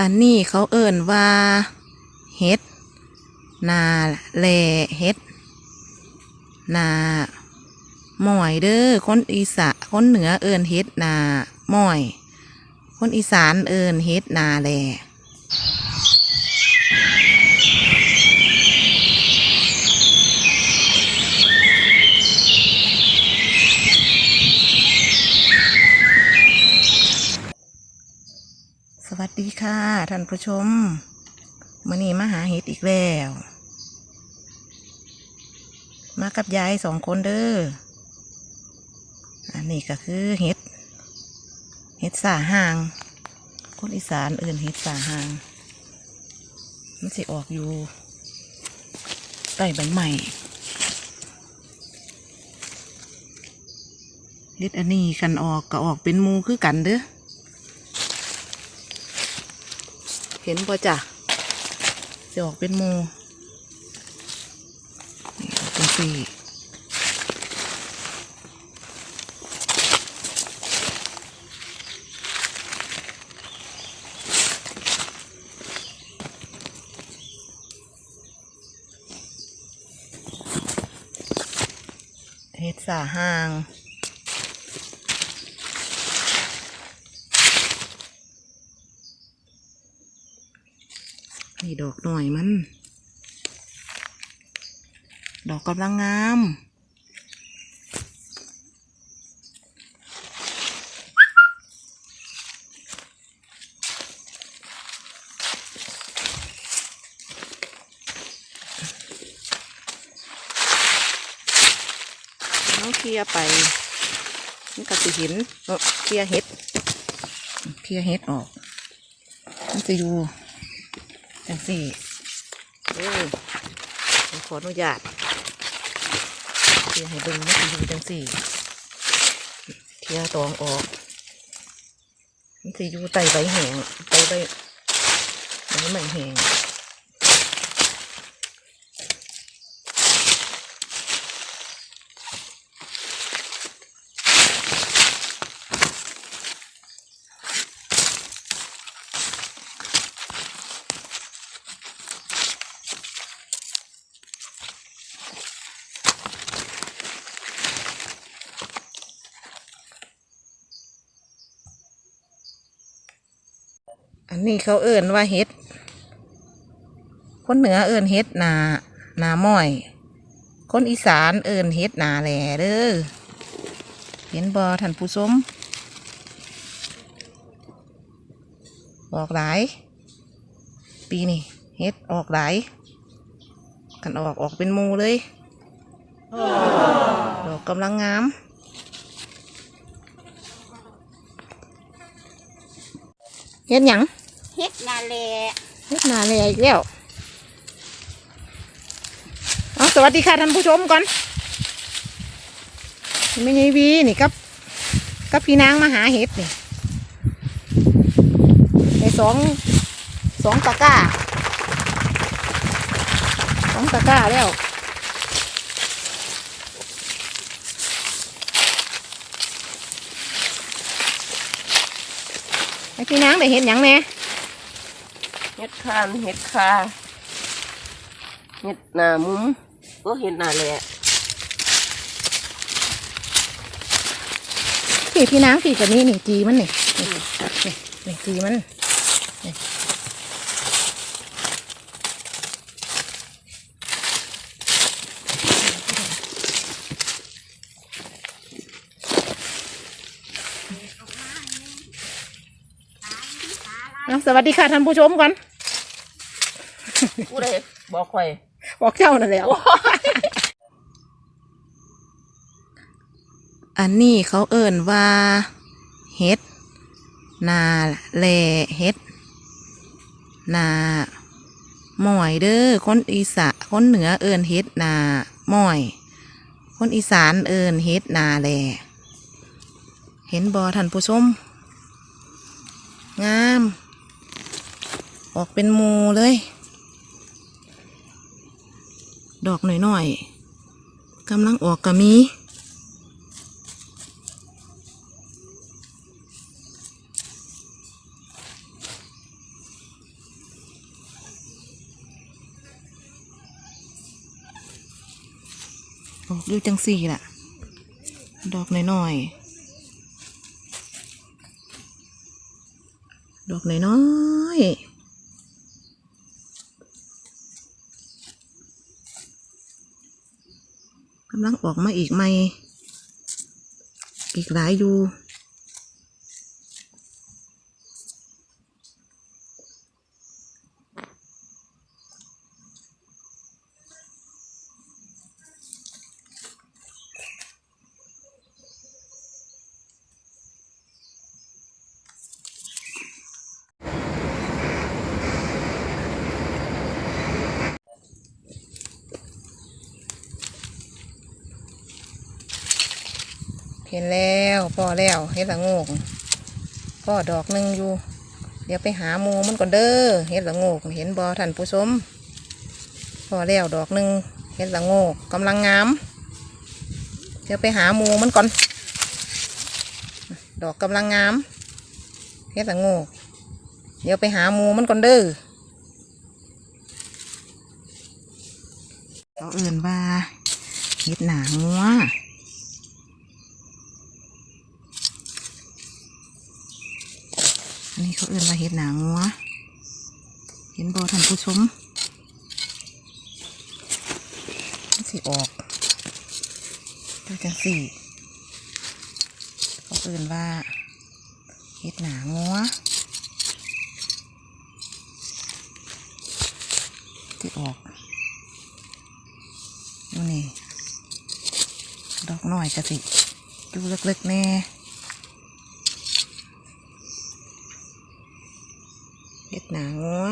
อันนี้เขาเอิ่นว่าเฮ็ดนาแลเฮ็ดนาหมอยเด้อคนอีสานคนเหนือเอิ่นเฮ็ดนาหมอย คนอีสานเอิ่นเฮ็ดนาแล ดีค่ะท่านผู้ชมมื่อนี้มาหาเห็ดอีกแล้ว มากับยายสองคนเด้อ อันนี้ก็คือเห็ด เห็ดสาหาง คนอีสานเอื่นเห็ดสาหาง มันสิออกอยู่ใต้ใบใหม่เห็ดอันนี้คันออกก็ออกเป็นมูคือกันเด้อ เห็นป่ะจ้ะจะออกเป็นหมูนี่ออกเป็นสี่เฮ็ดสาห่าง นี่ดอกหน่อยมัน ดอกกำลังงามน้องเคลียไปมันก็จะเห็นเออเคลียเห็ดเคลียเห็ดออก มันจะอยู่ จังสี่เออผมขออนุญาตเทียให้เบิ่งมันสิอยู่จังสี่เทียตองออกมันสิอยู่ไตใบแหงไตใบใบใหม่แหง อันนี้เขาเอิ่นว่าเฮ็ด คนเหนือเอิ่นเฮ็ดนานาม้อย คนอีสานเอิ่นเฮ็ดนาแหล่เด้อเห็นบอท่านผู้ชมออกหลาย ปีนี้เฮ็ดออกหลายกันออกออกเป็นมูเลยดอกกำลังงามเฮ็ดหยัง เฮ็ดนาแลเฮ็ดนาเลอีกแล้วเอาสวัสดีค่ะท่านผู้ชมก่อนไม่ใช่วีนี่กับกับพี่นางมาหาเห็ดนี่ในสองสองตะก้าสองตะก้าแล้วไอพี่นางได้เห็นหยังแหน่ เฮ็ดคานเฮ็ดคาเฮ็ดหน้ามุมก็เฮ็ดนาแลพี่พี่นางพี่กับนี่นี่จีมันนี่นี่นี่นี่จีมันนี่เอาสวัสดีค่ะท่านผู้ชมก่อน ผู้ใดบอกข่อยบอกเจ้านั่นแหละอันนี้เขาเอิ่นว่าเฮ็ดนาแลเฮ็ดนาหมอยเด้อคนอีสานคนเหนือเอิ่นเฮ็ดนาหมอย คนอีสานเอิ่นเฮ็ดนาแลเห็นบอท่านผู้ชมงาม ออกเป็นหมูเลย ดอกหน่อยๆกำลังออกกะมีออกอยู่จังสี่ล่ะ ดอกน้อยๆ ดอกน้อยๆำลังออกมาอีกไหมอีกหลายอยู่ เห็นแล้วพอแล้วเห็ดละโงกพ่อดอกหนึ่งอยู่ เดี๋ยวไปหาหมูมันก่อนเด้อเห็ดละโงกเห็นบอท่านผู้ชมพอแล้วดอกหนึ่งเห็ดละโงกกำลังงาม เดี๋ยวไปหาหมูมันก่อน ดอกกำลังงามเห็ดละโงกเดี๋ยวไปหาหมูมันก่อนเด้อเขาเอื่นว่าเห็ดหนางัว นี้เขาเอื่นว่าเห็ดหนางัวเห็นบอท่านผู้ชมสิออกดูจังสี่เขาเอื่นว่าเห็ดหนางัวที่ออกดูนี่ดอกหน้อยกะสิดูเล็กๆแน่ 想我